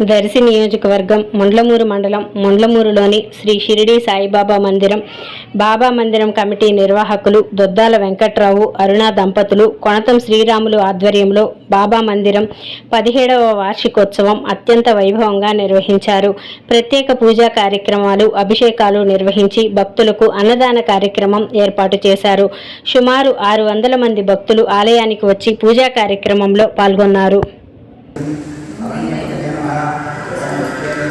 దర్శి నియోజకవర్గం ముండ్లమూరు మండలం ముండ్లమూరులోని శ్రీ షిరిడి సాయిబాబా మందిరం బాబా మందిరం కమిటీ నిర్వాహకులు దొద్దాల వెంకట్రావు అరుణ దంపతులు కొనతం శ్రీరాములు ఆధ్వర్యంలో బాబా మందిరం పదిహేడవ వార్షికోత్సవం అత్యంత వైభవంగా నిర్వహించారు. ప్రత్యేక పూజా కార్యక్రమాలు అభిషేకాలు నిర్వహించి భక్తులకు అన్నదాన కార్యక్రమం ఏర్పాటు చేశారు. సుమారు ఆరు వందల మంది భక్తులు ఆలయానికి వచ్చి పూజా కార్యక్రమంలో పాల్గొన్నారు.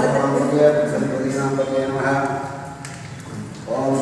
स्वामिये सरस्वतीनाम्बर्ये नमः ॐ